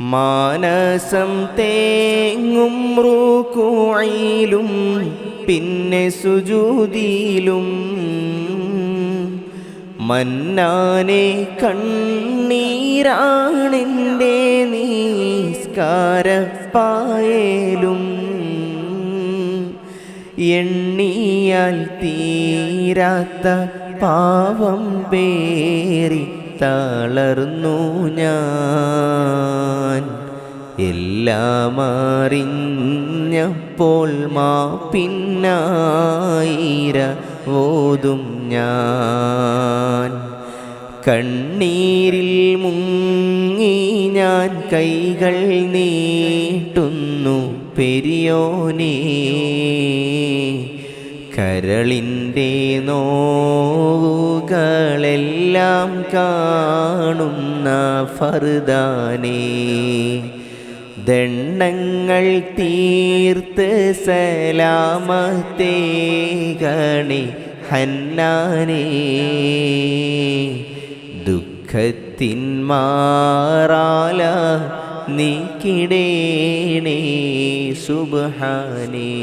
മാനസം തേങ്ങും റൂക്കുഴയിലും പിന്നെ സുജൂതിയിലും. മന്നാനെ കണ്ണീരാണെന്റെ നീസ്കാരപ്പായേലും. എണ്ണിയാൽ തീരാത്ത പാവം പേറി തളർന്നു ഞാൻ. എല്ലാം അറിഞ്ഞപ്പോൾ മാപ്പിന്നായിര ഓതും ഞാൻ. കണ്ണീരിൽ മുങ്ങി ഞാൻ കൈകൾ നീട്ടുന്നു പെരിയോനേ. കരളിന്റെ നോവുകളെല്ലാം കാണുന്ന ഫർദാനേ ദണ്ണങ്ങൾ തീർത്ത് സലാമത്തേ കണി ഹന്നാനേ. ദുഃഖത്തിൻ മാറാല നീക്കിടേണേ സുബഹാനേ.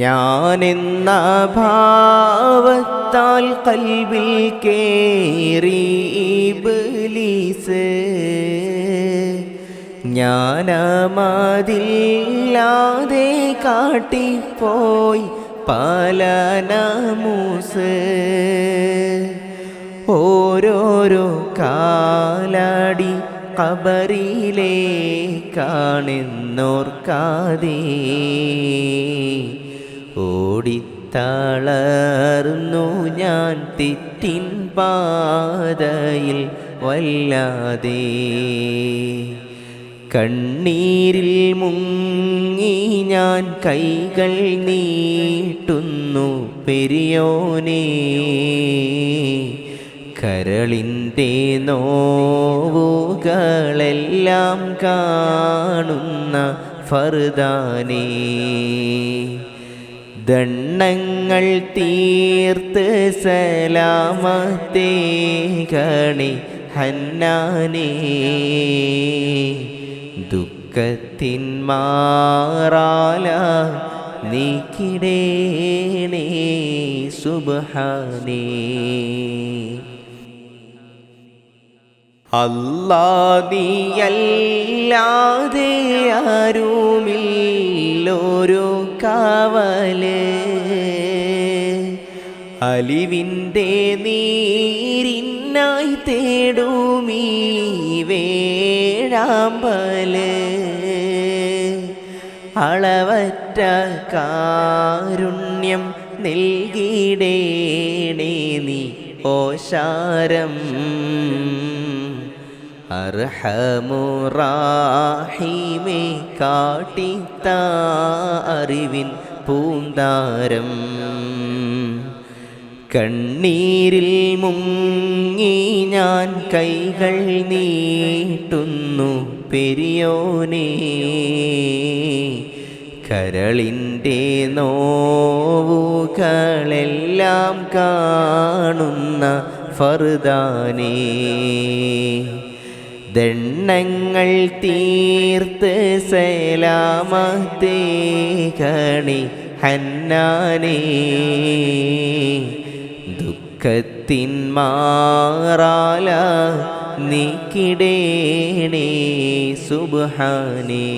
ഞാനെന്ന ഭാവത്താൽ കൽവിൽ കേറി ബലീസ് ജ്ഞാനമതില്ലാതെ കാട്ടിപ്പോയി പല നമൂസ് ഓരോരോ കാലാടി കബറിലേക്കാണെന്നോർക്കാതെ. ഓടിത്തളർന്നു ഞാൻ തെറ്റിൻ പാതയിൽ വല്ലാതെ. കണ്ണീരിൽ മുങ്ങി ഞാൻ കൈകൾ നീട്ടുന്നു പെരിയോനെ. കരളിന്റെ നോവുകളെല്ലാം കാണുന്ന ഫർദാനേ ദണ്ണങ്ങൾ തീർത്ത് സലാമത്തേ കണി ഹന്നാനേ. ദുഃഖത്തിൻ മാറാല നീക്കിടേണേ സുബഹാനേ. അല്ലാതിയല്ലാതെ ആരുമില്ലൊരു കാവൽ. അലിവിന്റെ നീരിന്നായി തേടുമീ വേഴാമ്പൽ. അളവറ്റ കാരുണ്യം നൽകിടേണേ നീ ഓശാരം അർഹമുറാഹിമേ കാട്ടിത്ത അറിവിൻ പൂന്താരം. കണ്ണീരിൽ മുങ്ങി ഞാൻ കൈകൾ നീട്ടുന്നു പെരിയോനേ കരളിന്റെ നോവുകളെല്ലാം കാണുന്ന ഫർദാനേ ദണ്ണങ്ങൾ തീർത്ത് സലാമത്തേ കണി ഹന്നാനേ. ദുഃഖത്തിൻ മാറാല നീക്കിടേണേ സുബഹാനേ.